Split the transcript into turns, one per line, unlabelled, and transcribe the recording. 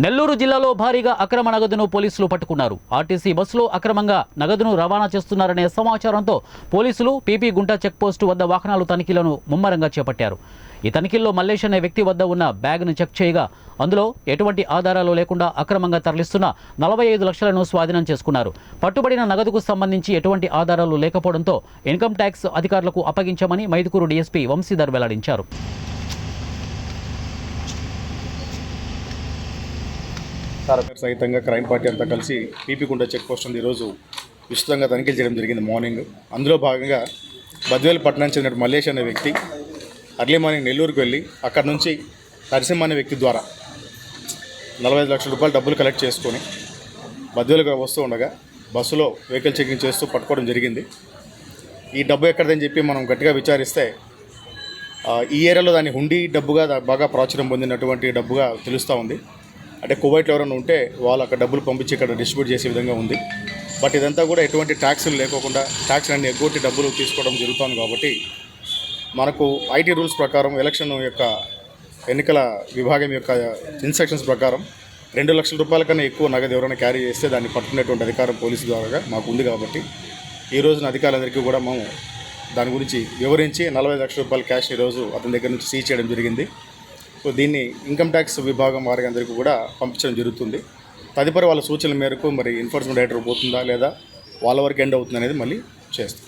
నెల్లూరు జిల్లాలో భారీగా అక్రమ నగదును పోలీసులు పట్టుకున్నారు. ఆర్టీసీ బస్సులో అక్రమంగా నగదును రవాణా చేస్తున్నారనే సమాచారంతో పోలీసులు పీపీ గుంట చెక్పోస్టు వద్ద వాహనాలు తనిఖీలను ముమ్మరంగా చేపట్టారు. ఈ తనిఖీల్లో మల్లేష్ అనే వ్యక్తి వద్ద ఉన్న బ్యాగ్ను చెక్ చేయగా అందులో ఎటువంటి ఆధారాలు లేకుండా అక్రమంగా తరలిస్తున్న నలభై ఐదు లక్షలను స్వాధీనం చేసుకున్నారు. పట్టుబడిన నగదుకు సంబంధించి ఎటువంటి ఆధారాలు లేకపోవడంతో ఇన్కమ్ ట్యాక్స్ అధికారులకు అప్పగించామని మైదుకూరు డీఎస్పీ వంశీధర్ వెల్లడించారు.
సహితంగా క్రైమ్ పార్టీ అంతా కలిసి పీపీకుండ చెక్ పోస్ట్ ఉంది. ఈరోజు విస్తృతంగా తనిఖీలు చేయడం జరిగింది మార్నింగ్. అందులో భాగంగా బద్వేలు పట్టణానికి చెందిన మల్లేష్ అనే వ్యక్తి అర్లీ మార్నింగ్ నెల్లూరుకు వెళ్ళి అక్కడ నుంచి నరసింహ అనే వ్యక్తి ద్వారా నలభై ఐదు లక్షల రూపాయలు డబ్బులు కలెక్ట్ చేసుకొని బద్వేలుగా వస్తూ ఉండగా బస్సులో వెహికల్ చెకింగ్ చేస్తూ పట్టుకోవడం జరిగింది. ఈ డబ్బు ఎక్కడదని చెప్పి మనం గట్టిగా విచారిస్తే ఈ ఏరియాలో దాని హుండీ డబ్బుగా బాగా ప్రాచుర్యం పొందినటువంటి డబ్బుగా తెలుస్తూ ఉంది. అంటే కువైట్లో ఎవరైనా ఉంటే వాళ్ళు అక్కడ డబ్బులు పంపించి ఇక్కడ డిస్ట్రిబ్యూట్ చేసే విధంగా ఉంది. బట్ ఇదంతా కూడా ఎటువంటి ట్యాక్సులు లేకోకుండా ట్యాక్స్ అన్ని ఎగ్గొట్టి డబ్బులు తీసుకోవడం జరుగుతుంది కాబట్టి మనకు ఐటీ రూల్స్ ప్రకారం ఎలక్షన్ యొక్క ఎన్నికల విభాగం యొక్క ఇన్స్ట్రక్షన్స్ ప్రకారం రెండు లక్షల రూపాయల కన్నా ఎక్కువ నగదు ఎవరైనా క్యారీ చేస్తే దాన్ని పట్టుకునేటువంటి అధికారం పోలీసు ద్వారా మాకు ఉంది కాబట్టి ఈ రోజున అధికారులందరికీ కూడా మేము దాని గురించి వివరించి నలభై లక్షల రూపాయల క్యాష్ ఈరోజు అతని దగ్గర నుంచి సీజ్ చేయడం జరిగింది. సో దీన్ని ఇన్కమ్ ట్యాక్స్ విభాగం వారికి అందరికీ కూడా పంపించడం జరుగుతుంది. తదుపరి వాళ్ళ సూచనల మేరకు మరి ఎన్ఫోర్స్మెంట్ డైరెక్టర్ పోతుందా లేదా వాళ్ళ వరకు ఎండ్ అవుతుంది అనేది మళ్ళీ చేస్తాం.